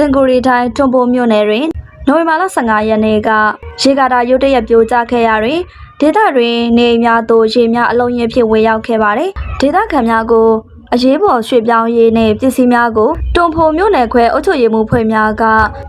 စင်ကူရီတိုင်းထွန်ပိုမြို့နယ်တွင်နိုဝင်ဘာလ15ရက်နေ့ကရေကာတာရုတ်တရက်ပြိုကျခဲ့ရာတွင်ဒေသတွင်နေအိမ်များသို့ရေများအလုံးကြီးဖြစ်ဝင်ရောက်ခဲ့ပါတယ်။ဒေသခံများကို အရေးပေါ်ရွှေ့ပြောင်းရေးနှင့်ပစ္စည်းများကိုတွန်ဖိုမြို့နယ်ခွဲအုပ်ချုပ်ရေးမှူးဖွဲ့များက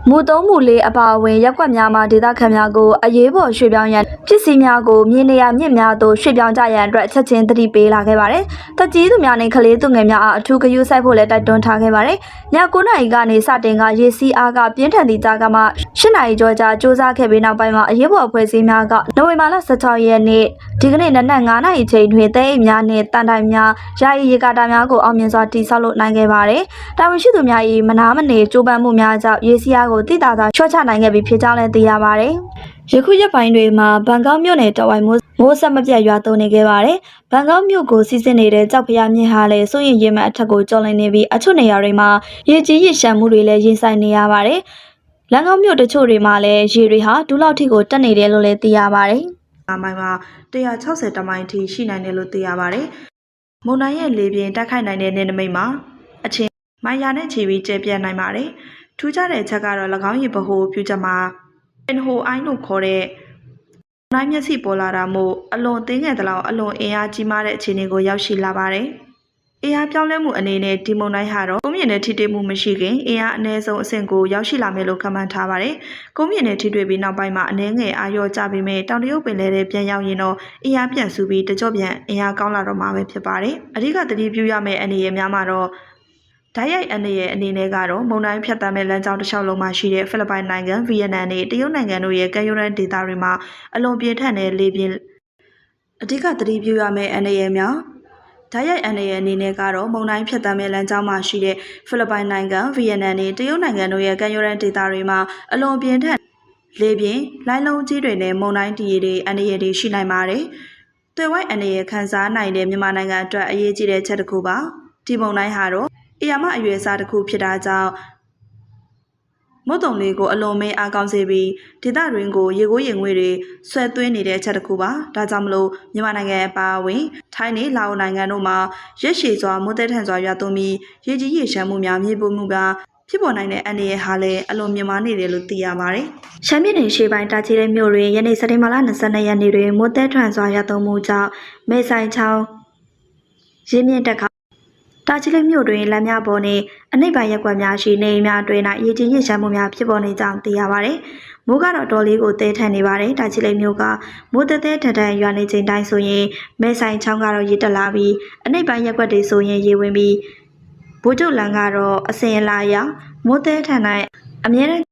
မူသုံးမူလေးအပါအဝင်ရက်ကွက်များမှဒေသခံများကိုအရေးပေါ်ရွှေ့ပြောင်းရန်ပစ္စည်းများကိုမြေနေရာမြင့်များသို့ရွှေ့ပြောင်းကြရန်အတွက်ချက်ချင်းသတိပေးလာခဲ့ပါတယ်။တက်ကြီးသူများနဲ့ကလေးသူငယ်များအားအထူးဂရုစိုက်ဖို့လည်းတိုက်တွန်းထားခဲ့ပါတယ်။ည9နာရီကနေစတင်ကရေစီးအားကပြင်းထန်သည့်ကြားကမှ10နာရီကျော်ကြာစူးစမ်းခဲ့ပြီးနောက်ပိုင်းမှာအရေးပေါ်အဖွဲ့အစည်းများကနိုဝင်ဘာလ16ရက်နေ့ဒီကနေ့နနက်9နာရီချိန်တွင်တဲအိမ်များနှင့်တန်တိုင်များယာယီရေကာတာများကိုအောင်မြင်စွာတည်ဆောက်လို့နိုင်ခဲ့ပါတယ်။တာဝန်ရှိသူများ၏မနာမနေကြိုးပမ်းမှုများကြောင့်ရေစီးအားကိုတိတာသာချော့ချနိုင်ခဲ့ပြီးဖြစ်ကြောင်းလည်းသိရပါတယ်။ယခုရက်ပိုင်းတွေမှာဘန်ကောက်မြို့နယ်တော်ဝိုင်မိုးမိုးဆက်မပြတ်ရွာသွန်းနေခဲ့ပါတယ်။ဘန်ကောက်မြို့ကိုစီးဆင်းနေတဲ့ကြောက်ဖျားမြင့်ဟာလည်းစိုးရင်ရင်မှအထက်ကိုကျော်လွန်နေပြီးအချို့နေရာတွေမှာရေကြီးရေရှမ်းမှုတွေလည်းရင်ဆိုင်နေရပါတယ်။လန်ကောက်မြို့တချို့တွေမှာလည်းရေတွေဟာဒူးလောက်ထိကိုတက်နေတယ်လို့လည်းသိရပါတယ်။အမိုင်မှာ160တမိုင်ထိရှိနိုင်တယ်လို့သိရပါတယ်။ မုန်တိုင်းရဲ့လေပြင်းတိုက်ခိုက်နိုင်တဲ့နေနမိတ်မှာအချင်းမိုင်ယာနဲ့ချီပြီးကျဲပြန့်နိုင်ပါတယ်။ထူးခြားတဲ့အချက်ကတော့၎င်းရဲ့ဗဟိုပြုချက်မှာပင်ဟိုအိုင်းလို့ခေါ်တဲ့မုန်တိုင်းမျက်စိပေါ်လာတာမို့အလွန်သေးငယ်သလောက်အလွန်အင်အားကြီးမားတဲ့အခြေအနေကိုရောက်ရှိလာပါတယ်။ အင်အားပြောင်းလဲမှုအနေနဲ့ဒီမုန်တိုင်းဟာတော့ကုန်းမြင့်နဲ့ထိတွေ့မှုမရှိခင်အင်အားအနည်းဆုံးအဆင့်ကိုရောက်ရှိလာမယ်လို့ခန့်မှန်းထားပါတယ်။ကုန်းမြင့်နဲ့ထိတွေ့ပြီးနောက်ပိုင်းမှာအနည်းငယ်အာရောကျပေမဲ့တောင်တရုတ်ပင်လယ်ထဲပြန်ရောက်ရင်တော့အင်အားပြန်ဆူပြီးတကြော့ပြန်အင်အားကောင်းလာတော့မှာပဲဖြစ်ပါတယ်။အဓိကသတိပြုရမယ့်အနေအများမှာတော့ဓာတ်ရိုက်အနေရဲ့အနေနဲ့ကတော့မုန်တိုင်းဖြတ်တမ်းမဲ့လမ်းကြောင်းတစ်လျှောက်လုံးမှာရှိတဲ့ဖိလစ်ပိုင်နိုင်ငံ၊ဗီယက်နမ်နဲ့တရုတ်နိုင်ငံတို့ရဲ့ကမ်းရိုးတန်းဒေသတွေမှာအလွန်ပြင်းထန်တဲ့လေပြင်းအဓိကသတိပြုရမယ့်အနေရဲ့များ ဓာတ်ရိုက်အနေရဲ့အနေနဲ့ကတော့မုန်တိုင်းဖြတ်တမ်းမဲ့လမ်းကြောင်းမှာရှိတဲ့ဖိလစ်ပိုင်နိုင်ငံ၊ဗီယက်နမ်နဲ့တရုတ်နိုင်ငံတို့ရဲ့ကမ်းရိုးတန်းဒေသတွေမှာအလွန်ပြင်းထန်လေပြင်းလိုင်းလုံးကြီးတွေနဲ့မုန်တိုင်းတည်ရည်တွေအနေရည်တွေရှိနိုင်ပါတယ်။တွေ့ဝိုက်အနေရည်ခန်းစားနိုင်တဲ့မြန်မာနိုင်ငံအတွက်အရေးကြီးတဲ့ချက်တစ်ခုပါ။ဒီမုန်တိုင်းဟာတော့အရာမအရွယ်အစားတစ်ခုဖြစ်တာကြောင့် မုတ်တုံလေးကိုအလွန်မင်းအားကောင်းစေပြီးဒေသတွင်းကိုရေကိုးရေငွေတွေဆွဲသွင်းနေတဲ့အချက်တစ်ခုပါဒါကြောင့်မလို့မြန်မာနိုင်ငံအပါအဝင်ထိုင်းနဲ့လာအိုနိုင်ငံတို့မှာရက်ရှည်စွာမွတ်တဲထန်စွာရွာသွန်းပြီးရေကြီးရေရှမ်းမှုများမြေပုံမှုကဖြစ်ပေါ်နိုင်တဲ့အန္တရာယ်ဟာလည်းအလွန်မြင့်မားနေတယ်လို့သိရပါတယ်ရှမ်းပြည်နယ်ရှေ့ပိုင်းတာချီတဲ့မြို့တွင်ယနေ့စက်တင်ဘာလ22ရက်နေ့တွင်မိုးတဲထွန်စွာရသုံးမှုကြောင့်မေဆိုင်ချောင်းရင်းမြင့်တက်ခါ တာချီတဲ့မြို့တွင်လမ်းများပေါ်နှင့်အနိဗ္ဗာန်ရက်ကွက်များရှိနေအိမ်များတွင်၌ရေကြီးရေရှမ်းမှုများဖြစ်ပေါ်နေကြောင်းသိရပါတယ်။မိုးကတော့တော်လေးကိုတဲထန်နေပါတယ်။တာချီတဲ့မြို့ကမိုးတဲတဲထန်ထန်ရွာနေချိန်တိုင်းဆိုရင်မေဆိုင်ချောင်းကတော့ရေတက်လာပြီးအနိဗ္ဗာန်ရက်ကွက်တွေဆိုရင်ရေဝင်ပြီးဘိုးကျုပ်လန်ကတော့အစင်အလာရောက်မိုးတဲထန်၌အမြဲတမ်း